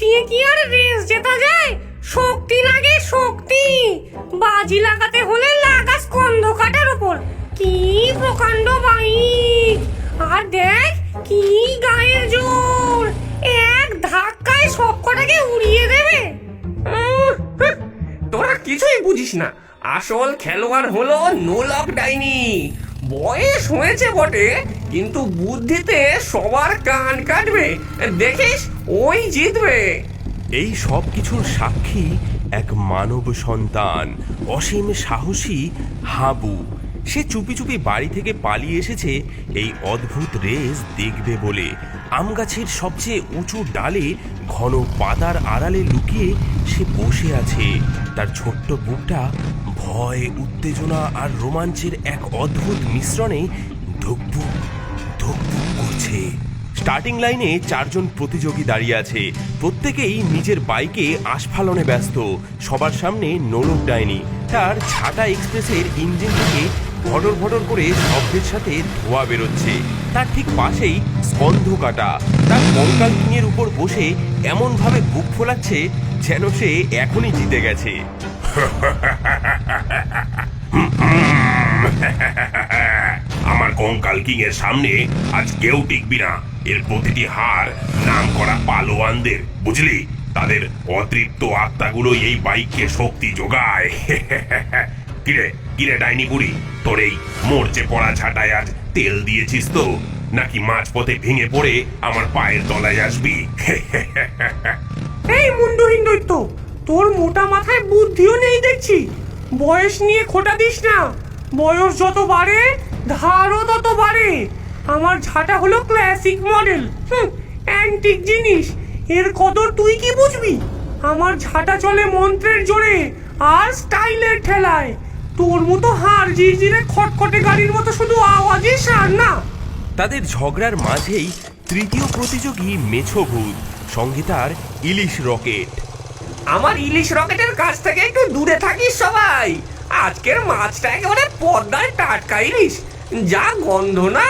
দিয়ে কি আর রেস জেতা যায়? শক্তি লাগে শক্তি। বাজি লাগাতে হলে লাগা স্কন্ধ কাটার উপর। কি প্রকাণ্ড বাইক। আর দেখ কি গায়ের জোর। এক ধাক্কায় সব কটাকে উড়িয়ে দেবে। তোরা কিছুই বুঝিস না। আসল খেলোয়াড় হলো নোলক ডাইনি। বয়স হয়েছে বটে, কিন্তু বুদ্ধিতে সবার কান কাটবে। দেখিস, ওই জিতবে। এই সব কিছুর সাক্ষী এক মানব সন্তান, অসীম সাহসী হাবু। সে চুপি চুপি বাড়ি থেকে পালিয়ে এসেছে, এই অদ্ভুত রেস দেখবে বলে। আম গাছের সবচেয়ে উঁচু ডালে ঘন পাতার আড়ালে লুকিয়ে সে বসে আছে। তার ছোট্ট বুকটা ভয়, উত্তেজনা আর রোমাঞ্চের এক অদ্ভুত মিশ্রণে ধুকপুক ধুকপুক করছে। স্টার্টিং লাইনে চারজন প্রতিযোগী দাঁড়িয়ে আছে। প্রত্যেকেই নিজের বাইকে আস্ফালনে ব্যস্ত। সবার সামনে নোলক ডাইনি। তার ছাটা এক্সপ্রেসের ইঞ্জিন থেকে ভটর ভটর করে শব্দের সাথে ধোয়া বেরোচ্ছে। তার ঠিক পাশেই স্কন্ধ কাটা তার কঙ্কাল উপর বসে এমনভাবে বুক ফোলাচ্ছে যেন সে এখনই জিতে গেছে। আমার কঙ্কাল কিং এর সামনে আজ কেউ টিকবি না। এর প্রতিটি হার নাম করা পালোয়ানদের, বুঝলি? তাদের অতৃপ্ত আত্মাগুলো এই বাইককে শক্তি যোগায়। কিরে কিরে ডাইনি বুড়ি? তোর এই মরচে পড়া ঝাঁটায় আজ তেল দিয়েছিস তো? নাকি মাঝপথে ভেঙে পড়ে আমার পায়ের তলায় আসবি? এই মুন্ডহীন দৈত্য, তোর মোটা মাথায় বুদ্ধিও নেই দেখছি। বয়স নিয়ে খোটা দিস না। বয়স যত বাড়ে, ধারও তত বাড়ে। আমার ঝাঁটা হলো ক্লাসিক মডেল অ্যান্টিক জিনিস। এর কদর তুই কি বুঝবি? আমার ঝাঁটা চলে মন্ত্রের জোরে আর স্টাইলের ঠেলায়। তোর মতো হার জিরজিরে খটখটে গাড়ির মতো শুধু আওয়াজই সার না। তাদের ঝগড়ার মাঝেই তৃতীয় প্রতিযোগী মেছো ভূত, সঙ্গে তার ইলিশ রকেট। আমার ইলিশ রকেটের কাছ থেকে একটু দূরে থাকিস সবাই। আজকের মাছটা একেবারে পর্দায় টাটকা ইলিশ। যা গন্ধ না।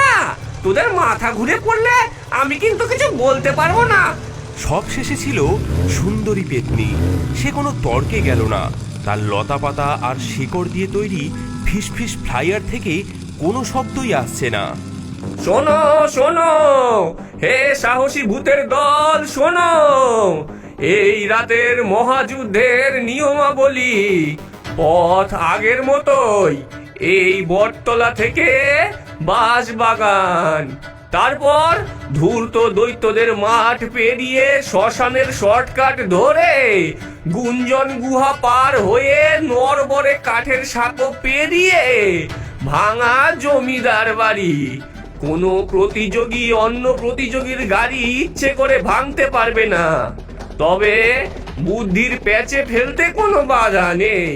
তোদের মাথা ঘুরে পড়লে আমি কিন্তু কিছু বলতে পারব না। সব শেষে ছিল সুন্দরী পেতনি। সে কোনো তর্কে গেল না। তার লতা পাতা আর শিকড় দিয়ে তৈরি ফিসফিস ফ্লাইয়ার থেকে কোনো শব্দই আসছে না। শোনো শোনো হে সাহসী ভূতের দল শোনো। এই রাতের মহাযুদ্ধের নিয়মাবলী পথ আগের মতোই। এই বটতলা থেকে বাঁশবাগান তারপর ধূর্ত দৈত্যদের মাঠ পেরিয়ে শ্মশানের শর্টকাট ধরে গুঞ্জন গুহা পার হয়ে নরবরে কাঠের সাঁকো পেরিয়ে ভাঙা জমিদার বাড়ি। কোনো প্রতিযোগী, অন্য প্রতিযোগীর গাড়ি ইচ্ছে করে ভাঙতে পারবে না। তবে বুদ্ধির প্যাচে ফেলতে কোনো বাধা নেই।